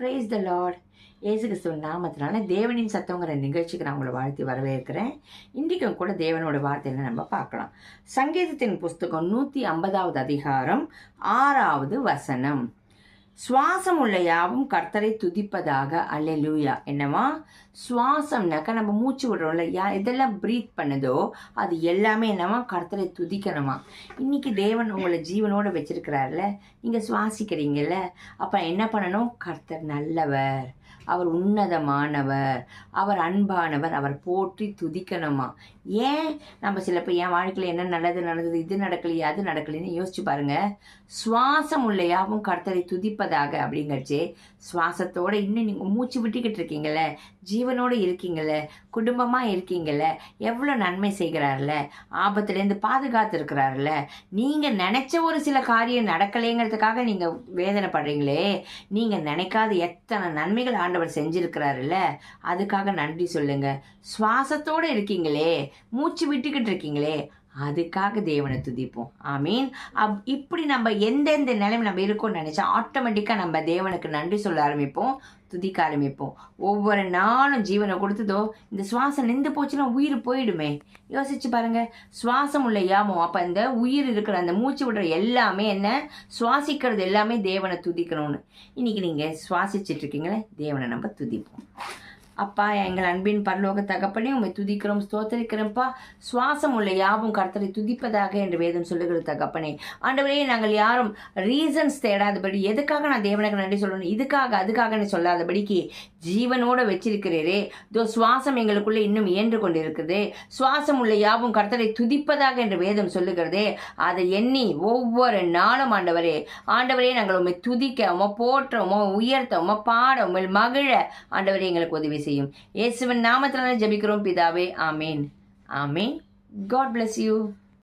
Price த Lord ஏசு கிறிஸ்துவின் நாமத்தினால தேவனின் சத்தங்கிற நிகழ்ச்சிக்கு நான் உங்களை வாழ்த்தி வரவேற்கிறேன். இன்றைக்கும் கூட தேவனோட வார்த்தையில நம்ம பார்க்கலாம். சங்கீதத்தின் புஸ்தகம் நூற்றி ஐம்பதாவது அதிகாரம் ஆறாவது வசனம். சுவாசம் உள்ள யாவும் கர்த்தரை துதிப்பதாக அல்லேலூயா. என்னவா? சுவாசம்னாக்கா நம்ம மூச்சு விடுறோம்ல யா எதெல்லாம் ப்ரீத் பண்ணுதோ அது எல்லாமே என்னவா? கர்த்தரை துதிக்கணுமா? இன்னைக்கு தேவன் உங்களை ஜீவனோட வச்சிருக்கிறாருல நீங்கள் சுவாசிக்கிறீங்கல்ல அப்போ என்ன பண்ணணும்? கர்த்தர் நல்லவர். அவர் உன்னதமானவர் அவர் அன்பானவர் அவர் போற்றி துதிக்கணுமா? ஏன் நம்ம சில பேர் என் வாழ்க்கையில் என்ன நல்லது நடந்தது இது நடக்கலையா அது நடக்கலைன்னு யோசிச்சு பாருங்க. சுவாசம் உள்ள யாவும் கர்த்தரை துதிப்பதாக அப்படிங்கறச்சே சுவாசத்தோட இன்னும் நீங்கள் மூச்சு விட்டுக்கிட்டு இருக்கீங்கல்ல ஜீவனோடு இருக்கீங்கல்ல குடும்பமாக இருக்கீங்கல்ல எவ்வளோ நன்மை செய்கிறார்ல ஆபத்துலேருந்து பாதுகாத்து இருக்கிறார்ல நீங்கள் நினச்ச ஒரு சில காரியம் நடக்கலைங்கிறதுக்காக நீங்கள் வேதனைப்படுறீங்களே நீங்கள் நினைக்காத எத்தனை நன்மைகள் ஆண்டவர் செஞ்சிருக்கிறாருல்ல? அதுக்காக நன்றி சொல்லுங்க. சுவாசத்தோடு இருக்கீங்களே. மூச்சு விட்டுக்கிட்டு இருக்கீங்களே. அதுக்காக தேவனை துதிப்போம். ஆமீன். அப் இப்படி நம்ம எந்தெந்த நிலைமை நம்ம இருக்கோம்னு நினச்சா ஆட்டோமேட்டிக்காக நம்ம தேவனுக்கு நன்றி சொல்ல ஆரம்பிப்போம் துதிக்க ஆரம்பிப்போம். ஒவ்வொரு நாளும் ஜீவனை கொடுத்ததோ இந்த சுவாசம் நின்று போச்சுன்னா உயிர் போயிடுமே. யோசிச்சு பாருங்க. சுவாசம் உள்ள யாபம் அப்போ இந்த உயிர் இருக்கிற அந்த மூச்சு விடுற எல்லாமே என்ன? சுவாசிக்கிறது எல்லாமே தேவனை துதிக்கணும்னு. இன்னைக்கு நீங்கள் சுவாசிச்சுட்டு இருக்கீங்களே தேவனை நம்ம துதிப்போம். அப்பா எங்கள் அன்பின் பரலோக தகப்பனே உண்மை துதிக்கிறோம் ஸ்தோத்தரிக்கிறோம்ப்பா. சுவாசம் உள்ள யாவும் கர்த்தரை துதிப்பதாக என்று வேதம் சொல்லுகிறது தகப்பனே. ஆண்டவரே நாங்கள் யாரும் ரீசன்ஸ் தேடாதபடி எதுக்காக நான் தேவனுக்கு நன்றி சொல்லணும் இதுக்காக அதுக்காக சொல்லாதபடிக்கு ஜீவனோட வச்சிருக்கிறீரே. தோ சுவாசம் எங்களுக்குள்ளே இன்னும் இயன்று கொண்டிருக்குது. சுவாசம் உள்ள யாவும் கர்த்தரை துதிப்பதாக என்று வேதம் சொல்லுகிறதே. அதை எண்ணி ஒவ்வொரு நாளும் ஆண்டவரே ஆண்டவரே நாங்கள் உண்மை துதிக்க உமை போற்ற உமை உயர்த்த உமை பாட மகிழ ஆண்டவரே எங்களுக்கு உதவி செய்யும். இயேசுவின் நாமத்தினால ஜெபிக்கிறோம் பிதாவே ஆமேன். ஆமேன். God bless you